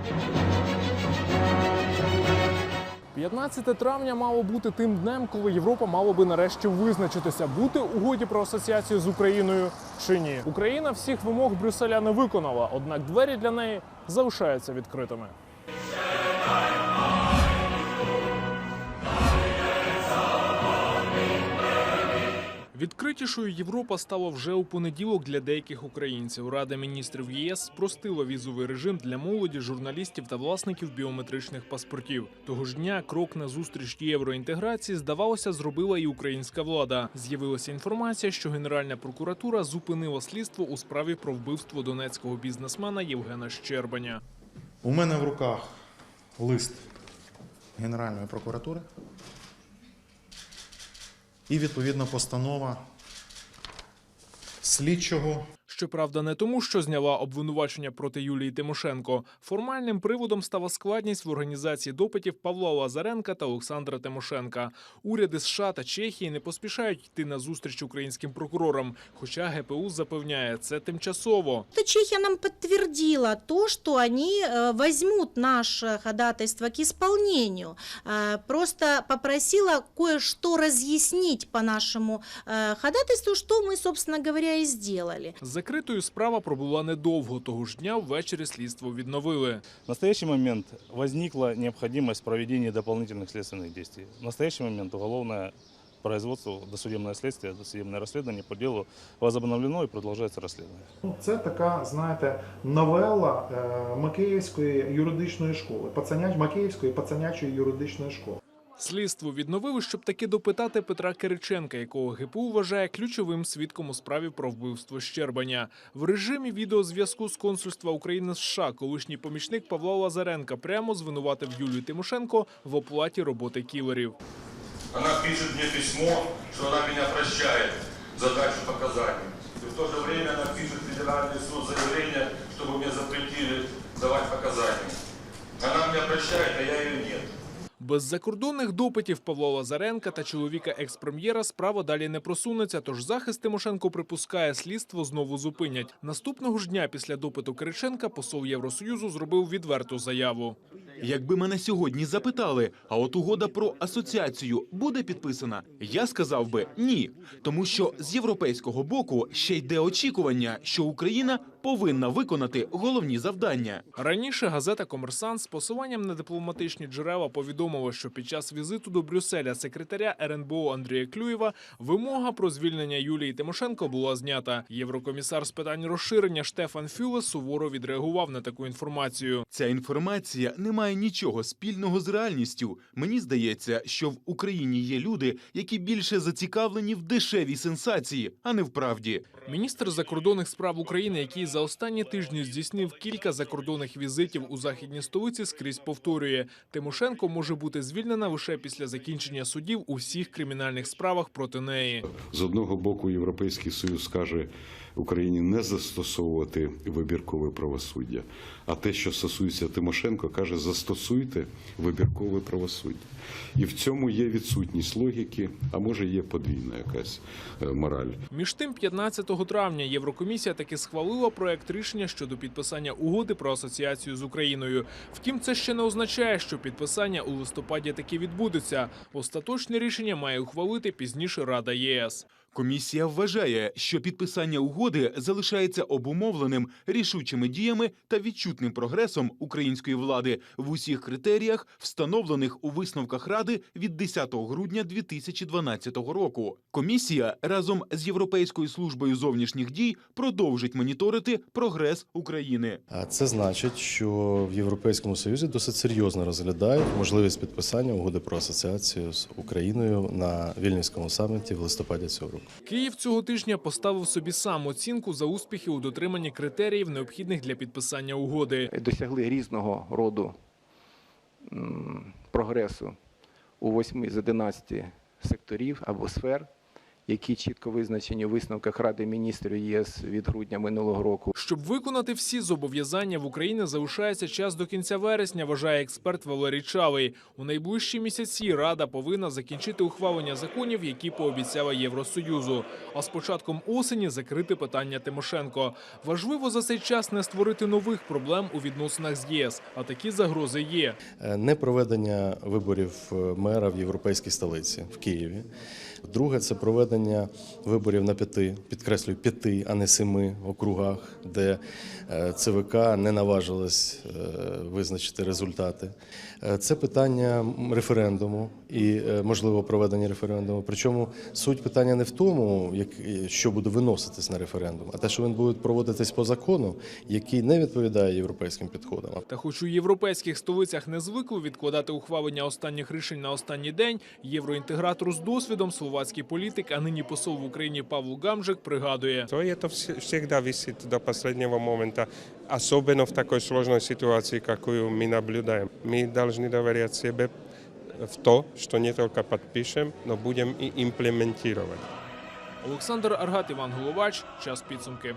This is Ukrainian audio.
– 15 травня мало бути тим днем, коли Європа мала би нарешті визначитися, бути угоді про асоціацію з Україною чи ні. Україна всіх вимог Брюсселя не виконала, однак двері для неї залишаються відкритими. Відкритішою Європа стала вже у понеділок для деяких українців. Рада міністрів ЄС спростила візовий режим для молоді, журналістів та власників біометричних паспортів. Того ж дня крок на зустріч євроінтеграції, здавалося, зробила і українська влада. З'явилася інформація, що Генеральна прокуратура зупинила слідство у справі про вбивство донецького бізнесмена Євгена Щербаня. У мене в руках лист Генеральної прокуратури і відповідна постанова слідчого Щоправда, не тому, що зняла обвинувачення проти Юлії Тимошенко. Формальним приводом стала складність в організації допитів Павла Лазаренка та Олександра Тимошенка. Уряди США та Чехії не поспішають йти на зустріч українським прокурорам. Хоча ГПУ запевняє, це тимчасово. Это Чехия нам подтвердила то, что они э, возьмут наше ходатайство к исполнению. Э, Просто попросила кое-что разъяснить по нашему э, ходатайству, что мы, собственно говоря, и сделали. Закритою справа пробула недовго. Того ж дня ввечері слідство відновили. В настоящий момент возникла необходимость проведения дополнительных следственных действий. В настоящий момент уголовное производство, досудебное следствие, досудебное расследование по делу возобновлено и продолжается расследование. Ну, Це така, знаєте, новела е, Макеївської юридичної школи, пацаняч, Макеївської пацанячої юридичної школи. Слідство відновили, щоб таки допитати Петра Кириченка, якого ГПУ вважає ключовим свідком у справі про вбивство Щербаня. В режимі відеозв'язку з консульства України США колишній помічник Павла Лазаренка прямо звинуватив Юлію Тимошенко в оплаті роботи кілерів. Она пишет мне письмо, что она меня прощает за дачу показаний. И в то же время она пишет в Федеральный суд заявление, чтобы мне запретили давать показания. Она меня прощает, а я ее нет. Без закордонних допитів Павла Лазаренка та чоловіка екс-прем'єра справа далі не просунеться. Тож захист Тимошенко припускає, слідство знову зупинять. Наступного ж дня після допиту Кириченка посол Євросоюзу зробив відверту заяву. Якби мене сьогодні запитали, а от угода про асоціацію буде підписана, я сказав би ні, тому що з європейського боку ще йде очікування, що Україна повинна виконати головні завдання. Раніше газета Комерсант з посиланням на дипломатичні джерела повідомила, що під час візиту до Брюсселя секретаря РНБО Андрія Клюєва вимога про звільнення Юлії Тимошенко була знята. Єврокомісар з питань розширення Штефан Фюле суворо відреагував на таку інформацію. Ця інформація не має нічого спільного з реальністю. Мені здається, що в Україні є люди, які більше зацікавлені в дешевій сенсації, а не в правді. Міністр закордонних справ України, який за останні тижні здійснив кілька закордонних візитів у західній столиці, скрізь повторює: Тимошенко може бути звільнена лише після закінчення судів у всіх кримінальних справах проти неї. З одного боку, Європейський Союз каже Україні не застосовувати вибіркове правосуддя. А те, що стосується Тимошенко, каже, застосуйте вибіркове правосуддя. І в цьому є відсутність логіки, а може є подвійна якась е, мораль. Між тим, 15 травня Єврокомісія таки схвалила проект рішення щодо підписання угоди про асоціацію з Україною. Втім, це ще не означає, що підписання у листопаді таки відбудеться. Остаточне рішення має ухвалити пізніше Рада ЄС. Комісія вважає, що підписання угоди залишається обумовленим рішучими діями та відчутним прогресом української влади в усіх критеріях, встановлених у висновках Ради від 10 грудня 2012 року. Комісія разом з Європейською службою зовнішніх дій продовжить моніторити прогрес України. А це значить, що в Європейському Союзі досить серйозно розглядають можливість підписання угоди про асоціацію з Україною на Вільнюському саміті в листопаді цього року. Київ цього тижня поставив собі сам оцінку за успіхи у дотриманні критеріїв, необхідних для підписання угоди. досягли різного роду прогресу у 8 з 11 секторів або сфер, які чітко визначені у висновках Ради міністрів ЄС від грудня минулого року. Щоб виконати всі зобов'язання в Україні залишається час до кінця вересня, вважає експерт Валерій Чавий. У найближчі місяці Рада повинна закінчити ухвалення законів, які пообіцяла Євросоюзу. А з початком осені закрити питання Тимошенко. Важливо за цей час не створити нових проблем у відносинах з ЄС, а такі загрози є. Е, Непроведення виборів е, мера в європейській столиці в Києві. Друге це проведення виборів на п'яти, підкреслюю, п'яти, а не семи округах, де е, ЦВК не наважилось е, визначити результати. Е, Це питання референдуму і можливо проведення референдуму. Причому суть питання не в тому, що буде виноситись на референдум, а те, що він буде проводитись по закону, який не відповідає європейським підходам. Та хоч у європейських столицях не звикли відкладати ухвалення останніх рішень на останній день, євроінтегратор з досвідом, словацький політик, а нині посол в Україні Павло Гамжик пригадує. То je to vs- всегда висит до последнего момента, особенно в такой сложной ситуации, какую мы наблюдаем. Мы должны доверять себе в то, что не только подпишем, но будем и имплементировать. Олександр Аргат, Іван Головач. Час підсумки.